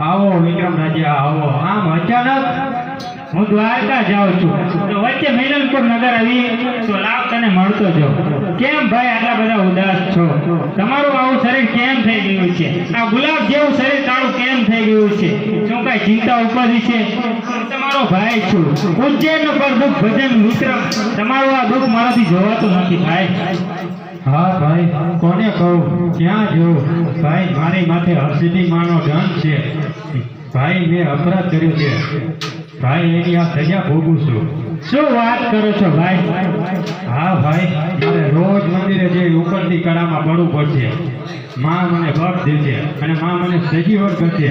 આવો વિક્રમ રાજા આવો. આમ અચાનક હું દ્વારકા જાઉં છું. તો વચ્ચે મિલનપુર નગર આવી, તો લાભ તને મળતો જો કેમ ભાઈ આટલા બધા ઉદાસ છો? તમારું આવું શરીર કેમ થઈ ગયું છે? આ ગુલાબ જેવું શરીર તારું કેમ થઈ ગયું છે? શું કઈ ચિંતા ઉપાધી છે? તમારો ભાઈ છું. ઉજ્જૈન પર દુઃખ ભજન મિત્ર, તમારું આ દુઃખ મારાથી જોવાતું નથી ભાઈ. હા ભાઈ, કોને કહું? ક્યાં જોઉં ભાઈ, મારી માથે હર્ષિદી માનો ધન છે. ભાઈ, મેં અપરાધ કર્યો છે. ભાઈ એની આ સજા ભોગું છું. શું વાત કરો છો ભાઈ? હા ભાઈ, મારે રોજ મંદિરે જે ઉપરથી કળામાં પડવું પડશે. માં મને બળ દેશે અને માં મને સજીવન કરશે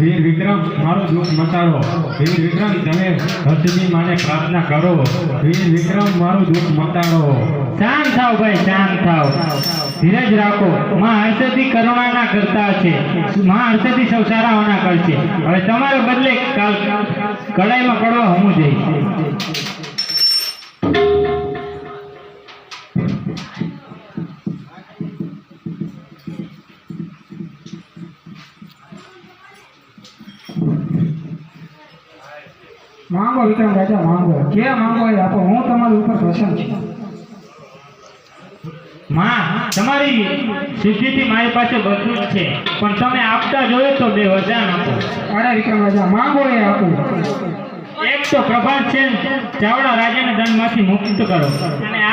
વીર વિક્રમ, મારું દુઃખ મટાડો. વીર વિક્રમ, તમે હર્ષિદી માને પ્રાર્થના કરો. વીર વિક્રમ, મારું દુઃખ મટાડો. શાંત થાવ ભાઈ, શાંત થાવ ધીરજ રાખો. માં હર્ષદી કરુણાના કરતા છે. માં હર્ષથી સૌ સારાઓના કરશે. હવે તમારે બદલે કાલ કડાઈમાં પડવા હમું જઈશ. વિક્રમ રાજા માંગો. જે માંગો એ આપો. હું તમારી ઉપર પ્રસન્ન છું. માં તમારી સિદ્ધિથી મારી પાસે બધું જ છે. પણ તમે આપતા જોયો તો બે વરદાન આપો. અરે વિક્રમ રાજા માંગો એ આપો. એક તો પ્રભાત છે ચાવડા રાજાને દંડમાંથી મુક્ત કરો. અને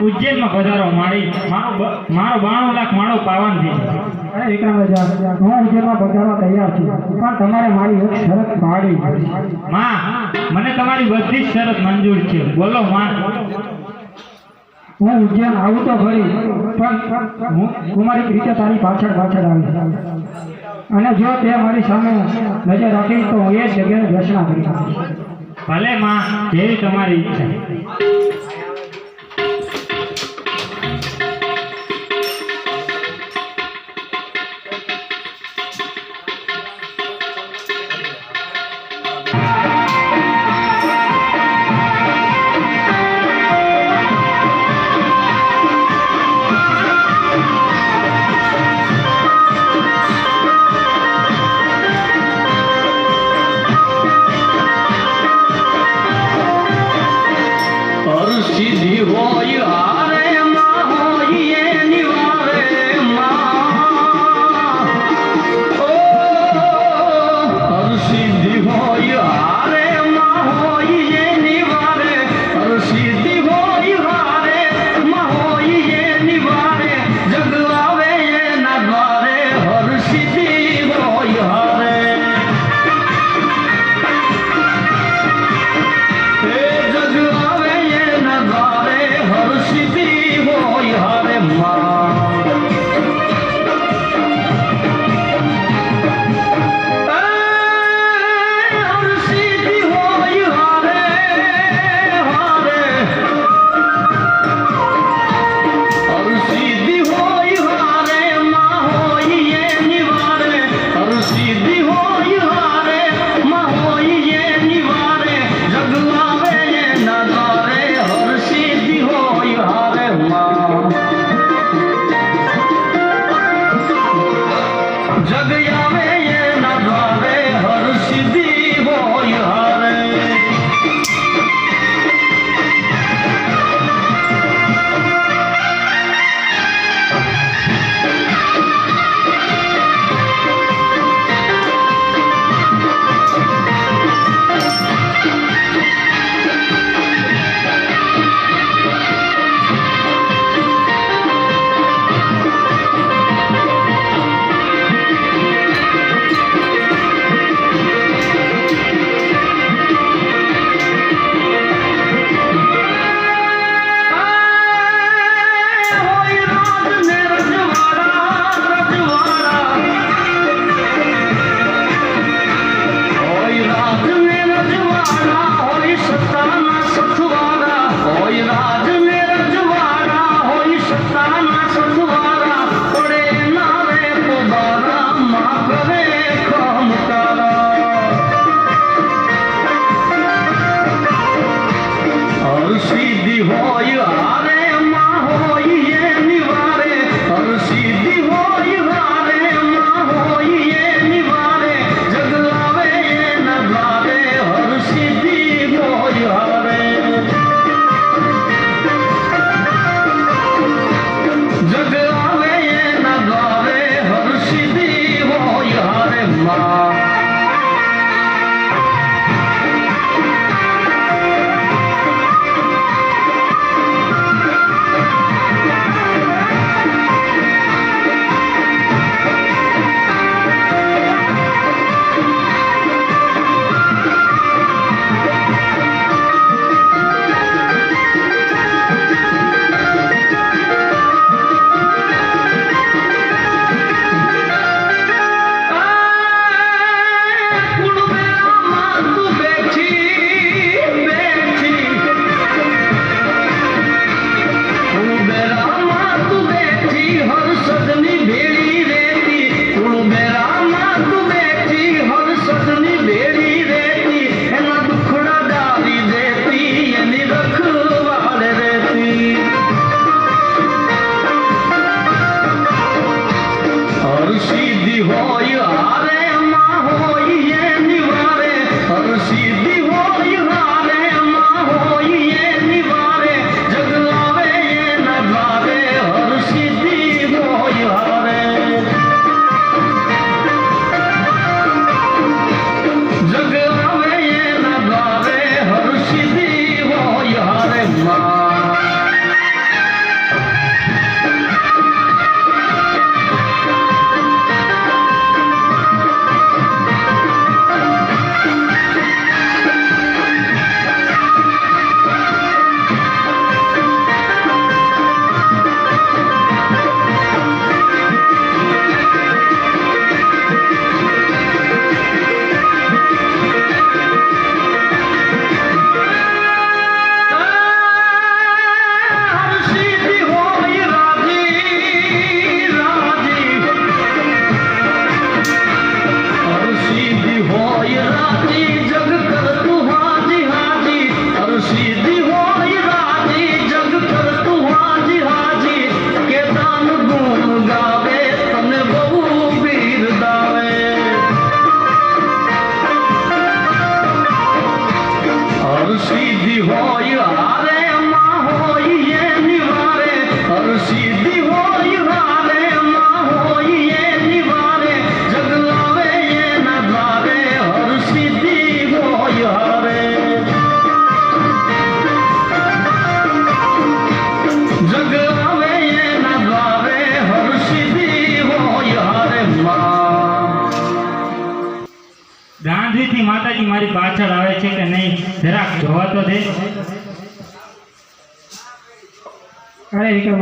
ઉજ્જૈનમાં વધારો મારી મારો મારો બાણું લાખ માળો પાવન થઈ અરે હું ઉજ્જૈનમાં પધારવા તૈયાર છું. પણ તમારે મારી એક શરત પડશે. માં મને તમારી બધી જ શરત મંજૂર છે. બોલો માં. હું ઉજ્જૈન આવું તો ખરી પણ હું કુમારી રીતે તારી પાછળ પાછળ આવી અને જો તે મારી સામે નજર રાખી તો હું એ જગ્યાએ દર્શના કરી ભલે માં જેવી તમારી ઈચ્છા.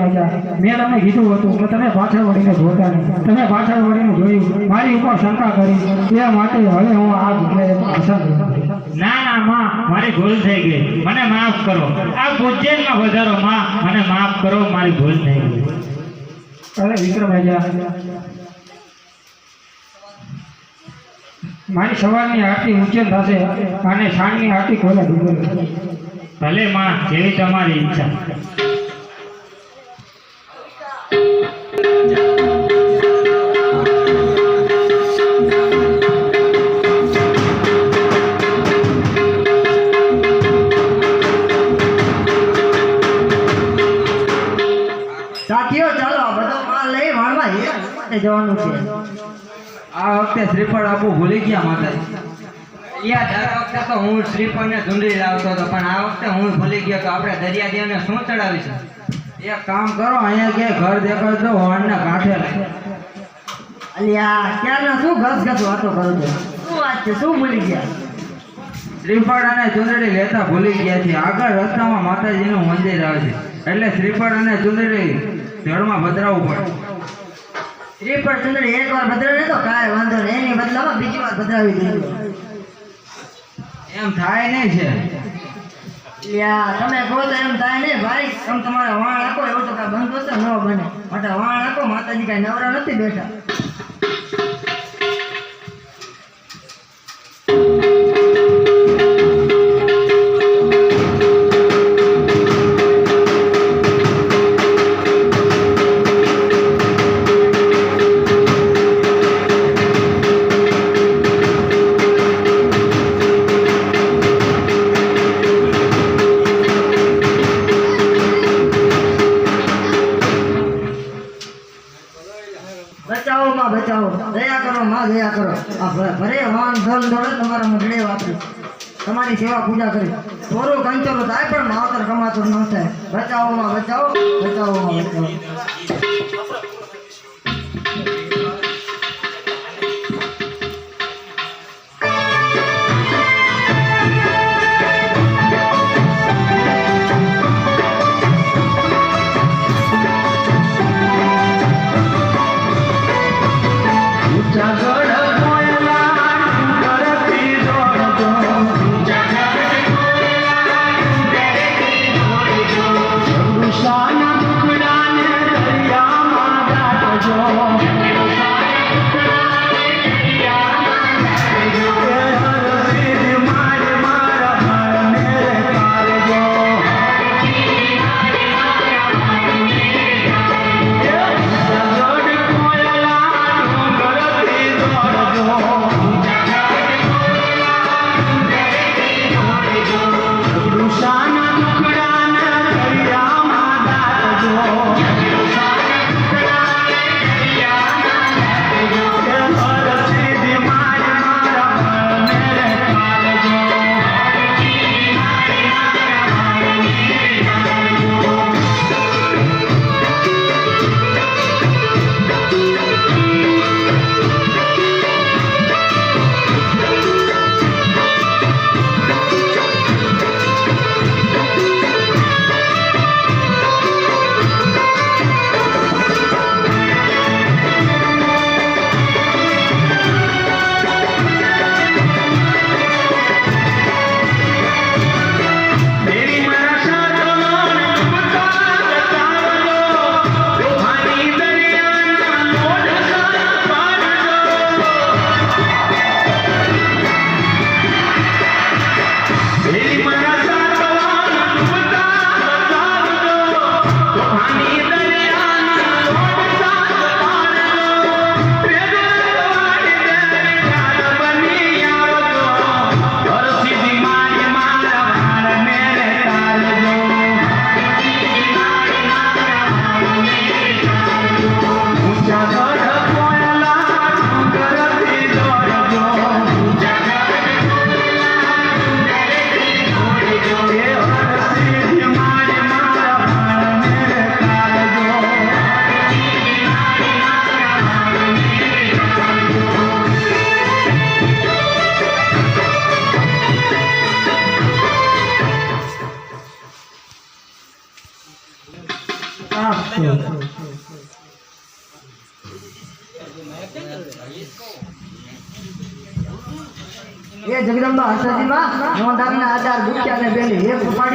અરે હતા મેં તમને કીધું હતું કે તમે પાછળ વળીને જોતા નહીં. તમે પાછળ વળીને જોયું. મારી ઉપર શંકા કરી. એ માટે હવે હું આ જગ્યાએ પસંદ ના ના માં મારી ભૂલ થઈ ગઈ. મને માફ કરો. આ પૂજ્યમાં વધારો માં મને માફ કરો મારી ભૂલ થઈ ગઈ. અરે વિક્રમ મારી સવારની આરતી ઉજ્જૈન થશે અને સાંજની આરતી ખોલા ભલે માં જેવી તમારી ઈચ્છા. સાથીઓ ચાલો બધા લઈ હે. જવાનું છે. આ વખતે શ્રીફળ આપવું ભૂલી ગયા માતાજી. યા દર વખતે તો હું શ્રીફળને ધૂંડી લાવતો હતો, પણ આ વખતે હું ભૂલી ગયો તો આપણે દરિયાદેવને શું ચડાવીશું? એક કામ કરો અહીંયા કે ઘર દેખાડતો હોર્નના કાંઠે લાગે. અલ્યા ક્યારના શું ઘસ ઘસ વાતો કરો છો? શું વાત છે? શું ભૂલી ગયા? શ્રીફળ અને ચુંદડી લેતા ભૂલી ગયા છે આગળ રસ્તામાં માતાજીનું મંદિર આવે છે એટલે શ્રીફળ અને ચુંદડી જળમાં બદલાવવું પડે. શ્રીફળ ચુંદડી એક વાર બદલાવે તો કાંઈ વાંધો નહીં. એની બદલામાં બીજી વાર બદલાવી દીધું એમ થાય નહીં છે. અલ્યા તમે કહો તો એમ થાય ને ભાઈ તમે તમારે વાણ આપો, એવું તો કાંઈ બંધ થશે ન બને. માટે વાણ આપો, માતાજી કાંઈ નવરા નથી બેઠા. ભરે વાન, ધન દોડે તમારા મઢડે વાપરી તમારી સેવા પૂજા કરી. થોડું કંચોલું થાય પણ માવતર કમાતું ન થાય. બચાવોમાં બચાવો બચાવોમાં બચાવો.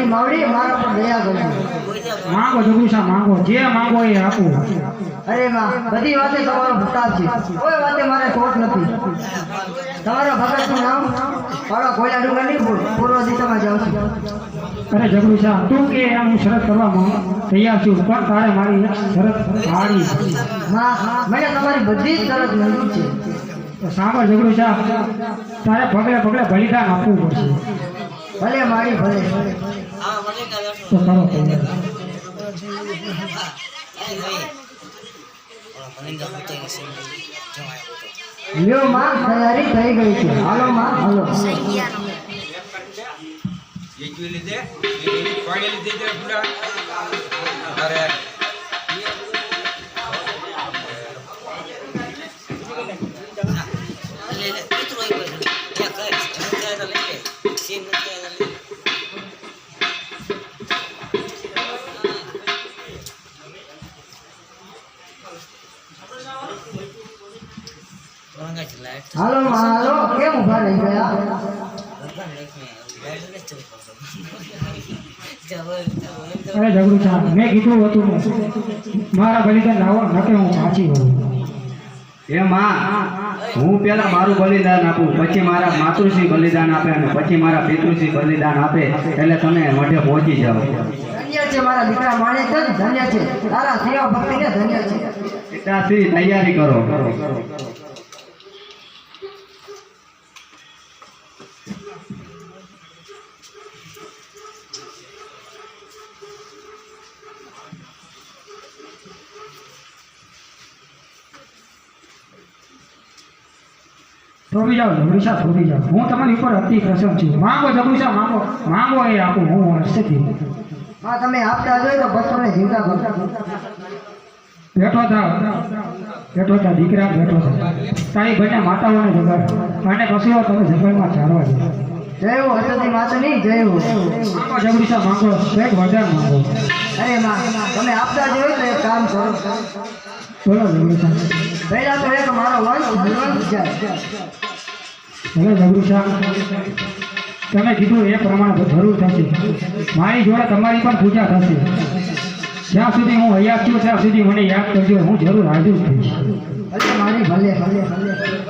માવડી મારા દયા કરજો માંગો જગુસા માંગો. જે માંગો એ આપું. અરે વાહ બધી વાતે તમારો ભટાવ છે. કોઈ વાતે મારે ખોટ નથી. તમારા ભગતનું નામ પાડો કોયલા ડુંગરની પૂર્વ દિશામાં જાવ છું. અરે છે તું કે હું શરત કરવા તૈયાર છું પણ તારે મારી એક શરત પાડી માં મને તમારી બધી જ તરત મળી છે. તો ઝઘડું છે તારે પગલે પગલે બલિદાન આપવું પડશે. ભલે મારી ભલે. તો કરો તૈયાર લ્યો માં તૈયારી થઈ ગઈ છે. હાલો માં હાલો. মিলিতে ফাইনালি দিতে পুরা আর Yeah. અરે જગુસા મેં કીધું હતું મારા બલિદાન લાવો નકે હું પાછી હોઉં. એ માં હું પેલા મારું બલિદાન આપું પછી મારા માતૃશ્રી બલિદાન આપે અને પછી મારા પિતૃશ્રી બલિદાન આપે એટલે તમે મઢે પહોંચી જાઓ. ધન્ય છે મારા દીકરા માણેક ધન્ય છે. તારા સેવા ભક્તિને ધન્ય છે. પિતાશ્રી તૈયારી કરો. થોભી જાઓ જબરીશા થોભી જાઓ. હું તમારી ઉપર અતિ પ્રસન્ન છું. માંગો જબરીશા માંગો. માંગો એ આપું હું હર્ષથી હા તમે આપતા જોઈ તો બચ્ચોને જીવતા કરતા બેઠો થા. બેઠો થા દીકરા બેઠો થા. તારી બંને માતાઓને જગાડ. અને પશુઓ તમે જંગલમાં ચારવા જાય જય હો માતા નહીં જય હો. માંગો માંગો. એક વરદાન માંગો. અરે માં તમે આપતા જોઈ તો એક કામ કરો. બોલો પહેલા તો એક મારો વંશ હલવંશ જાય હવે તમે કીધું એ પ્રમાણે જરૂર થશે. મારી જોડે તમારી પણ પૂજા થશે. જ્યાં સુધી હું હયાત છું ત્યાં સુધી મને યાદ કરજો. હું જરૂર હાજર થઈશ મારી ભલે ભલે ભલે.